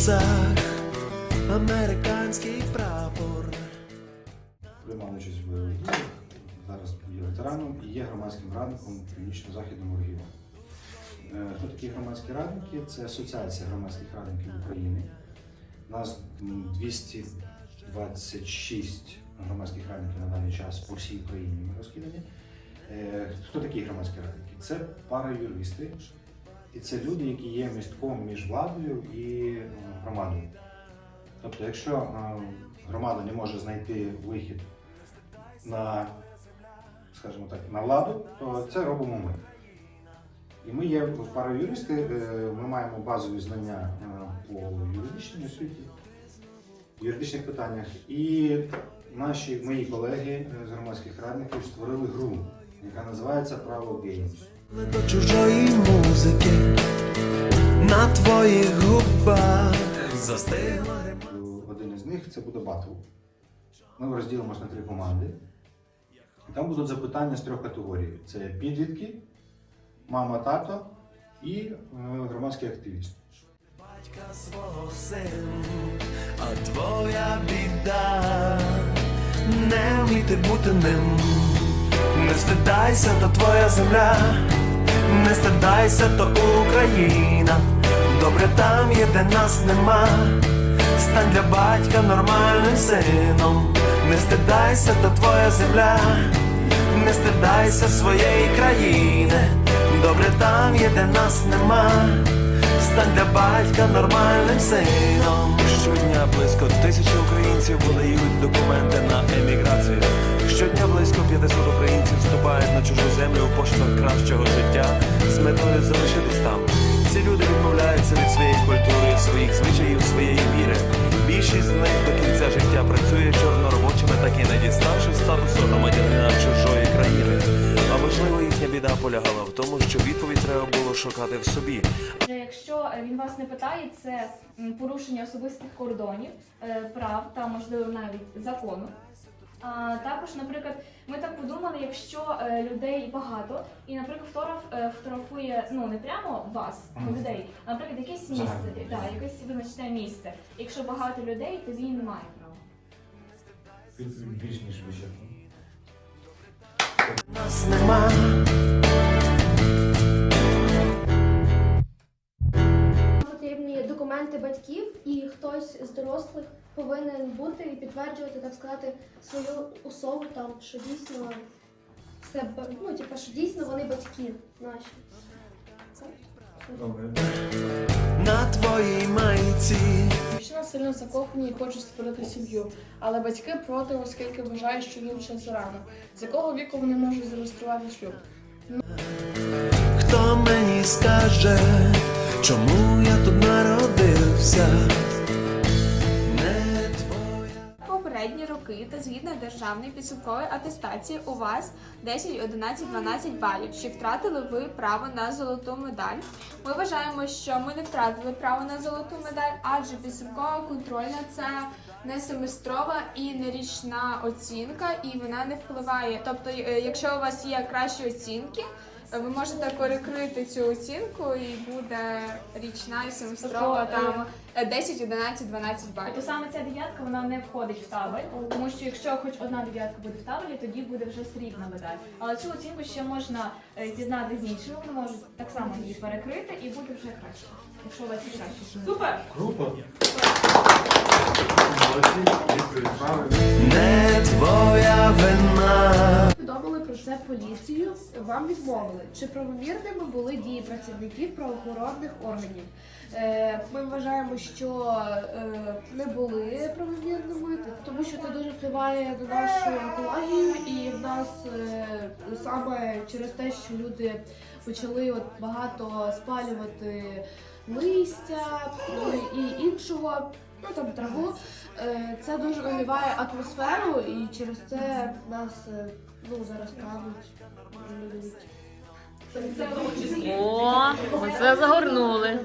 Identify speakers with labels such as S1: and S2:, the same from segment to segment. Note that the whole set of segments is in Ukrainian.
S1: джинсах американський прапор.
S2: приймав зараз є ветераном і є громадським радником Північно-Західному регіону. Е, Хто такі громадські радники? Це Асоціація громадських радників України. У нас 226 громадських радників на даний час по всій Україні ми розкидані. Е, Хто такі громадські радники? Це параюристи, і це люди, які є містком між владою і громадою. Тобто, якщо е, громада не може знайти вихід на, скажімо так, на владу, то це робимо ми. І ми є параюристи, е, ми маємо базові знання е, по юридичній освіті, юридичних питаннях. І наші мої колеги з громадських радників створили гру, яка називається Право Games.
S1: до чужої музики на твоїх губах застигла.
S2: Один із них це буде батл. Ми розділимося на три команди. І там будуть запитання з трьох категорій: це підлітки, мама, тато і е, громадський активіст.
S1: батька свого сину, а твоя біда не вміти бути ним. Не стидайся, то твоя земля, не стидайся, то Україна. Добре там є, де нас нема. Стань для батька нормальним сином. Не стидайся, то твоя земля, не стидайся своєї країни. Добре там є, де нас нема. Стань для батька нормальним сином.
S3: Щодня близько тисячі українців подають документи на еміграцію. Щодня близько 500 українців вступають на чужу землю у пошуках кращого життя з метою залишитись там. Ці люди відмовляються від своєї культури, своїх звичаїв, своєї віри. Більшість з них до кінця життя працює чорноробочими, так і не діставши статусу громадянина чужої країни. А можливо, їхня біда полягала в тому, що відповідь треба було шукати в собі,
S4: Якщо е, він вас не питає, це порушення особистих кордонів, е, прав та можливо навіть закону. А також, наприклад, ми так подумали, якщо е, людей багато, і, наприклад, фотограф е, фотографує ну не прямо вас,
S2: Мгм.
S4: людей, а наприклад, якесь місце,
S2: Загальне.
S4: да, якесь визначне місце. Якщо багато людей, то він не має права.
S2: Більш ніж вичерпно.
S1: Нас нема.
S5: Документи батьків, і хтось з дорослих повинен бути і підтверджувати, так сказати, свою особу там, що дійсно це б- ну, типу, що дійсно вони батьки наші.
S1: На твоїй майці
S6: Дівчина сильно закохані і хоче створити сім'ю, але батьки проти, оскільки вважають, що їм ще зарано. З якого віку вони можуть зареєструвати шлюб?
S1: Хто мені скаже, чому я тут народився? Не.
S7: Попередні роки та згідно державної підсумкової атестації у вас 10, 11, 12 балів. Чи втратили ви право на золоту медаль? Ми вважаємо, що ми не втратили право на золоту медаль, адже підсумкова контрольна це не семестрова і не річна оцінка, і вона не впливає. Тобто, е, якщо у вас є кращі оцінки. Ви можете перекрити цю оцінку і буде річна і семестрова там е, 10, 11, 12 балів.
S4: Тобто саме ця дев'ятка вона не входить в табель, тому що якщо хоч одна дев'ятка буде в табелі, тоді буде вже срібна медаль. Але цю оцінку ще можна е, з'єднати з іншими, вони можуть так само її перекрити і буде вже краще. Якщо у вас є краще. Супер!
S2: Молодці, відповідь.
S1: Не твоя вина.
S5: Про це поліцію, вам відмовили. Чи правомірними були дії працівників правоохоронних органів? Е, Ми вважаємо, що е, не були правомірними, тому що це дуже впливає на нашу екологію, і в нас е, саме через те, що люди почали от багато спалювати листя ну, і іншого. Ну там траву, це дуже виливає атмосферу, і через це нас е, ну зараз
S4: числі.
S8: О, оце загорнули.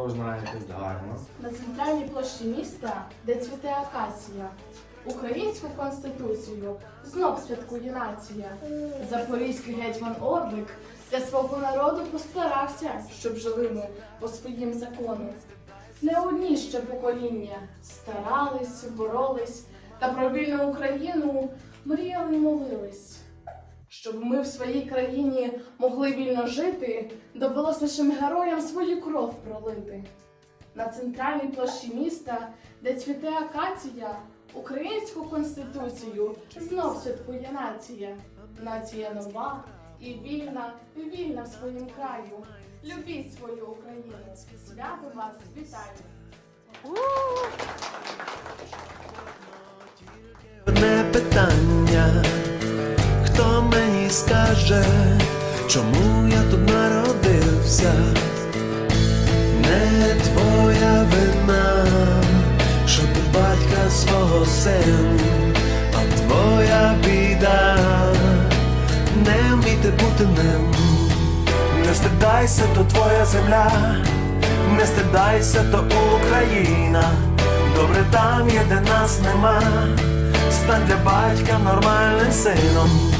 S2: Молодці, знаєте, гарно.
S6: На центральній площі міста, де цвіте акація, українську конституцію знов святкує нація. Запорізький гетьман Орбик для свого народу постарався, щоб жили ми по своїм закону. Не одні ще покоління старались, боролись та про вільну Україну мріяли й молились. Щоб ми в своїй країні могли вільно жити, довелось нашим героям свою кров пролити. На центральній площі міста, де цвіте акація, українську конституцію знов святкує нація. Нація нова і вільна, і вільна в своїм краю. Любіть свою Україну. Свято вас вітаю!
S1: Одне питання, хто мені скаже, чому я тут народився? Не твоя вина, що ти батька свого син, а твоя біда, не вміти бути ним. Не стидайся, то твоя земля, не стидайся, то Україна. Добре там є, де нас нема. Стань для батька нормальним сином.